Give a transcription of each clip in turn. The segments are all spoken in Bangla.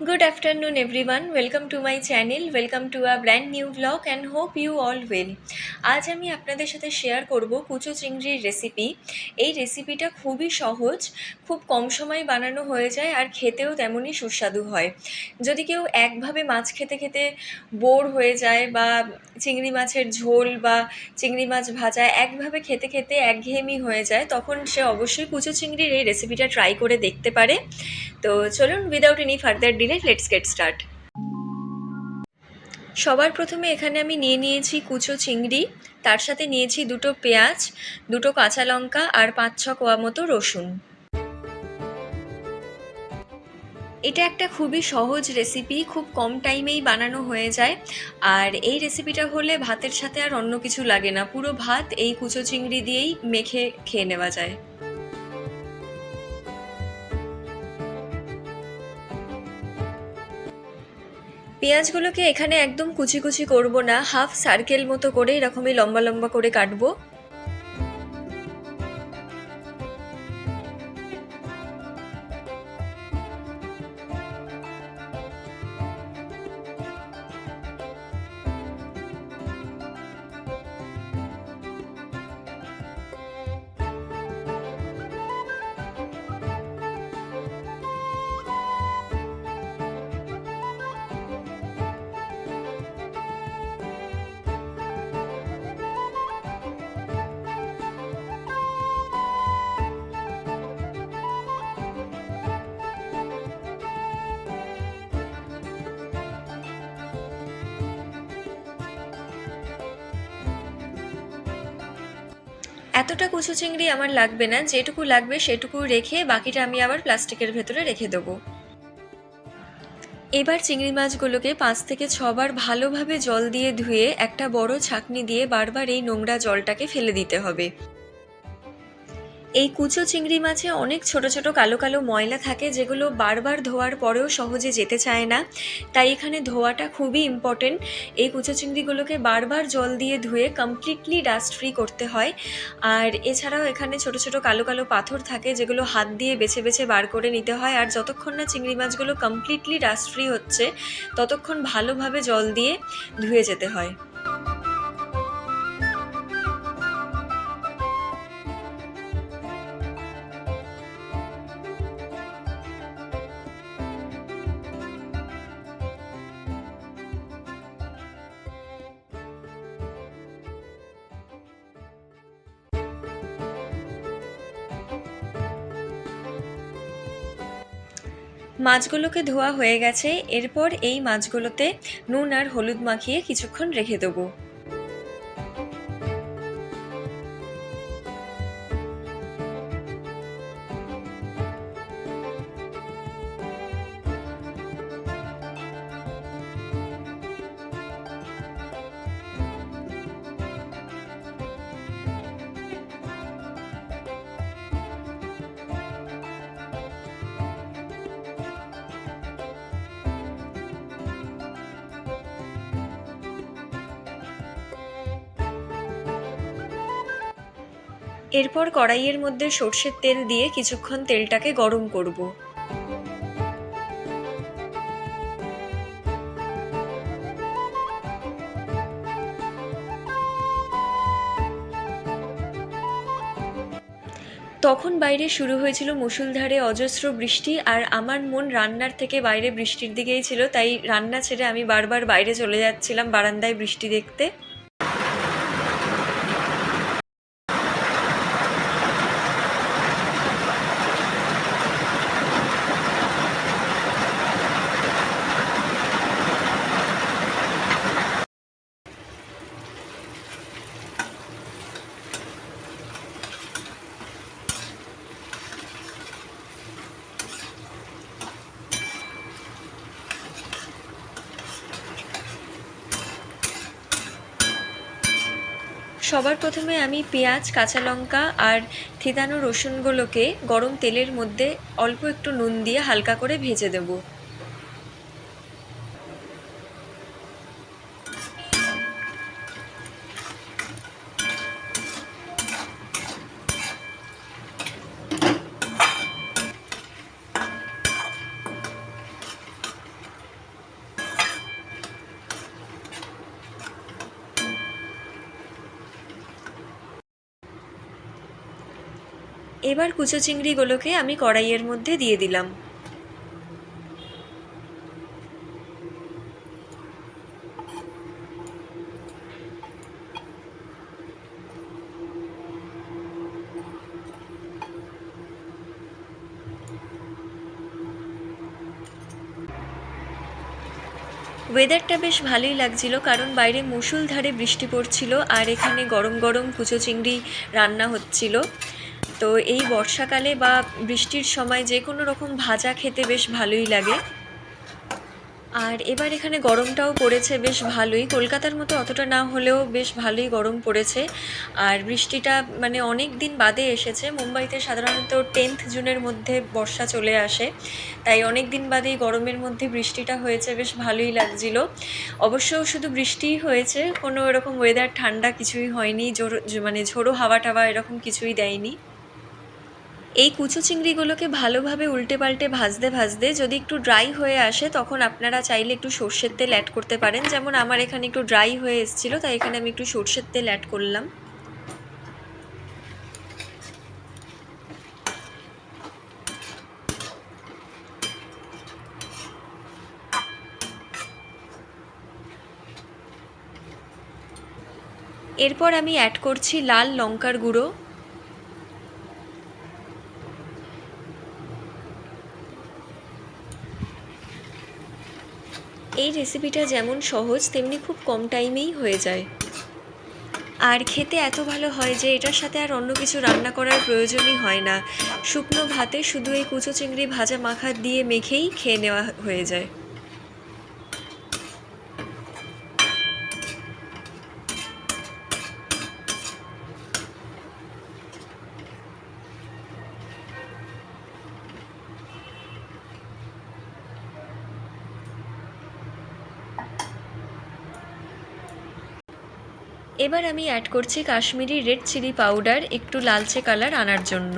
Good afternoon, everyone. Welcome to my channel. Welcome to a brand new vlog and hope you all well. আজ আমি আপনাদের সাথে শেয়ার করব কুচো চিংড়ির রেসিপি এই রেসিপিটা খুবই সহজ খুব কম সময়ে বানানো হয়ে যায় আর খেতেও তেমনই সুস্বাদু হয় যদি কেউ একভাবে মাছ খেতে খেতে বোর হয়ে যায় বা চিংড়ি মাছের ঝোল বা চিংড়ি মাছ ভাজা একভাবে খেতে খেতে একঘেয়েমি হয়ে যায় তখন সে অবশ্যই কুচো চিংড়ির এই রেসিপিটা ট্রাই করে দেখতে পারে তো চলুন without any further delay let's get start সবার প্রথমে এখানে আমি নিয়ে নিয়েছি কুচো চিংড়ি, তার সাথে নিয়েছি দুটো পেঁয়াজ, দুটো কাঁচা লঙ্কা আর পাঁচ ছ কোয়া মতো রসুন। এটা একটা খুবই সহজ রেসিপি খুব কম টাইমেই বানানো হয়ে যায়। আর এই রেসিপিটা হলে ভাতের সাথে আর অন্য কিছু লাগে না, পুরো ভাত এই কুচো চিংড়ি দিয়েই মেখে খেয়ে নেওয়া যায়। পেঁয়াজগুলোকে এখানে একদম কুচি কুচি করব না, হাফ সার্কেল মতো করে এরকমই লম্বা লম্বা করে কাটবো। এতটা কুচু চিংড়ি আমার লাগবে না, যেটুকু লাগবে সেটুকু রেখে বাকিটা আমি আবার প্লাস্টিকের ভেতরে রেখে দেবো। এবার চিংড়ি মাছগুলোকে পাঁচ থেকে ছবার ভালোভাবে জল দিয়ে ধুয়ে একটা বড় ছাকনি দিয়ে বারবার এই নোংরা জলটাকে ফেলে দিতে হবে। এই কুচো চিংড়ি মাছে অনেক ছোট ছোট কালো কালো ময়লা থাকে যেগুলো বারবার ধোয়ার পরেও সহজে যেতে চায় না। তাই এখানে ধোয়াটা খুবই ইম্পর্টেন্ট এই কুচো চিংড়িগুলোকে বারবার জল দিয়ে ধুয়ে কমপ্লিটলি ডাস্ট ফ্রি করতে হয়। আর এছাড়াও এখানে ছোট ছোট কালো কালো পাথর থাকে যেগুলো হাত দিয়ে বেছে বেছে বার করে নিতে হয়। আর যতক্ষণ না চিংড়ি মাছগুলো কমপ্লিটলি ডাস্ট ফ্রি হচ্ছে, ততক্ষণ ভালোভাবে জল দিয়ে ধুয়ে যেতে হয়। মাছগুলোকে ধোয়া হয়ে গেছে এরপর এই মাছগুলোতে নুন আর হলুদ মাখিয়ে কিছুক্ষণ রেখে দেবো। এরপর কড়াইয়ের মধ্যে সর্ষের তেল দিয়ে কিছুক্ষণ তেলটাকে গরম করব। তখন বাইরে শুরু হয়েছিল মুসুলধারে অজস্র বৃষ্টি আর আমার মন রান্নার থেকে বাইরে বৃষ্টির দিকেই ছিল, তাই রান্না ছেড়ে আমি বারবার বাইরে চলে যাচ্ছিলাম বারান্দায় বৃষ্টি দেখতে। সবার প্রথমে আমি পেঁয়াজ, কাঁচা লঙ্কা আর থেতানো রসুনগুলোকে গরম তেলের মধ্যে অল্প একটু নুন দিয়ে হালকা করে ভেজে দেব। এবার কুচো চিংড়িগুলোকে আমি কড়াইয়ের মধ্যে দিয়ে দিলাম। ওয়েদারটা বেশ ভালোই লাগছিল কারণ বাইরে মুষলধারে বৃষ্টি পড়ছিল আর এখানে গরম গরম কুচো চিংড়ি রান্না হচ্ছিল। তো এই বর্ষাকালে বা বৃষ্টির সময় যে কোনো রকম ভাজা খেতে বেশ ভালোই লাগে। আর এবার এখানে গরমটাও পড়েছে বেশ ভালোই। কলকাতার মতো অতটা না হলেও বেশ ভালোই গরম পড়েছে। আর বৃষ্টিটা মানে অনেক দিন বাদে এসেছে। মুম্বাইতে সাধারণত টেন্থ জুনের মধ্যে বর্ষা চলে আসে। তাই অনেক দিন বাদেই গরমের মধ্যে বৃষ্টিটা হয়েছে, বেশ ভালোই লাগছিল। অবশ্য শুধু বৃষ্টিই হয়েছে, কোনো এরকম ওয়েদার ঠান্ডা কিছুই হয়নি, জোর মানে ঝোড়ো হাওয়া টাওয়া এরকম কিছুই দেয়নি। এই কুচো চিংড়িগুলোকে ভালোভাবে উল্টে পাল্টে ভাজতে ভাজতে যদি একটু ড্রাই হয়ে আসে, তখন আপনারা চাইলে একটু সর্ষের তেল অ্যাড করতে পারেন। যেমন আমার এখানে একটু ড্রাই হয়ে এসেছিল, তাই এখানে আমি একটু সর্ষের তেল অ্যাড করলাম। এরপর আমি অ্যাড করছি লাল লঙ্কার গুঁড়ো। এই রেসিপিটা যেমন সহজ, তেমনি খুব কম টাইমেই হয়ে যায়। আর খেতে এত ভালো হয় যে, এটার সাথে আর অন্য কিছু রান্না করার প্রয়োজনই হয় না। শুকনো ভাতে শুধু এই কুচো চিংড়ি ভাজা মাখা দিয়ে মেখেই খেয়ে নেওয়া হয়ে যায়। এবার আমি অ্যাড করছি কাশ্মীরি রেড চিলি পাউডার একটু লালচে কালার আনার জন্য।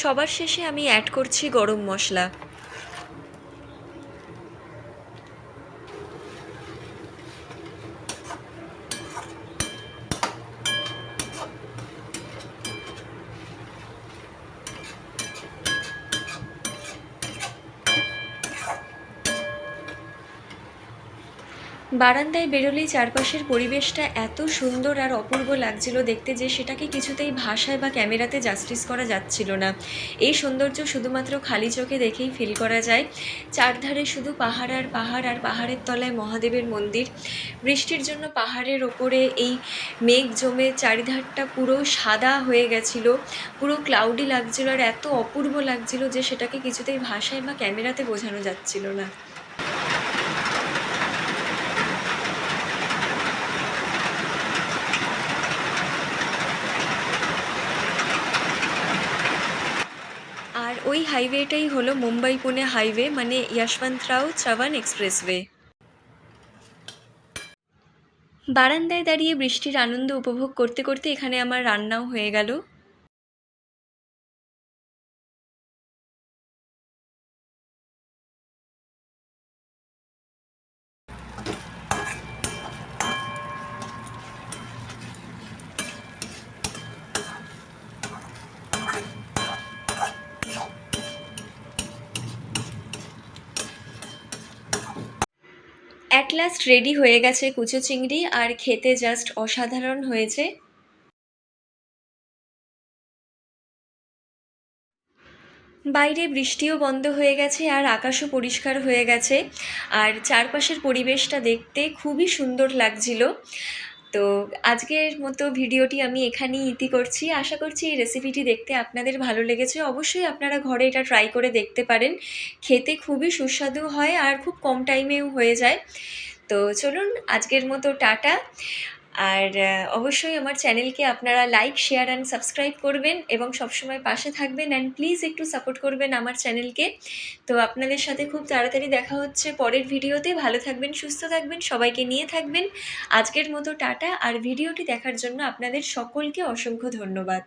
সবার শেষে আমি অ্যাড করছি গরম মশলা। বারান্দায় বেরোলেই চারপাশের পরিবেশটা এত সুন্দর আর অপূর্ব লাগছিল দেখতে যে সেটাকে কিছুতেই ভাষায় বা ক্যামেরাতে জাস্টিস করা যাচ্ছিল না। এই সৌন্দর্য শুধুমাত্র খালি চোখে দেখেই ফিল করা যায়। চারধারে শুধু পাহাড় আর পাহাড় আর পাহাড়ের তলায় মহাদেবের মন্দির। বৃষ্টির জন্য পাহাড়ের ওপরে এই মেঘ জমে চারিধারটা পুরো সাদা হয়ে গেছিল। পুরো ক্লাউডি লাগছিল আর এত অপূর্ব লাগছিল যে সেটাকে কিছুতেই ভাষায় বা ক্যামেরাতে বোঝানো যাচ্ছিল না আর ওই হাইওয়েটাই হলো মুম্বাই পুনে হাইওয়ে মানে যশবন্তরাও চওয়ান এক্সপ্রেসওয়ে। বারান্দায় দাঁড়িয়ে বৃষ্টির আনন্দ উপভোগ করতে করতে এখানে আমার রান্নাও হয়ে গেল। অ্যাট লাস্ট রেডি হয়ে গেছে কুচো চিংড়ি আর খেতে জাস্ট অসাধারণ হয়েছে। বাইরে বৃষ্টিও বন্ধ হয়ে গেছে আর আকাশও পরিষ্কার হয়ে গেছে। আর চারপাশের পরিবেশটা দেখতে খুবই সুন্দর লাগছিল। তো আজকের মতো ভিডিওটি আমি এখানেই ইতি করছি। আশা করছি এই রেসিপিটি দেখতে আপনাদের ভালো লেগেছে। অবশ্যই আপনারা ঘরে এটা ট্রাই করে দেখতে পারেন। খেতে খুবই সুস্বাদু হয় আর খুব কম টাইমেও হয়ে যায়। তো চলুন আজকের মতো টাটা। আর অবশ্যই আমার চ্যানেলকে আপনারা লাইক শেয়ার অ্যান্ড সাবস্ক্রাইব করবেন এবং সবসময় পাশে থাকবেন অ্যান্ড প্লিজ একটু সাপোর্ট করবেন আমার চ্যানেলকে। তো আপনাদের সাথে খুব তাড়াতাড়ি দেখা হচ্ছে পরের ভিডিওতে। ভালো থাকবেন, সুস্থ থাকবেন, সবাইকে নিয়ে থাকবেন। আজকের মতো টাটা। আর ভিডিওটি দেখার জন্য আপনাদের সকলকে অসংখ্য ধন্যবাদ।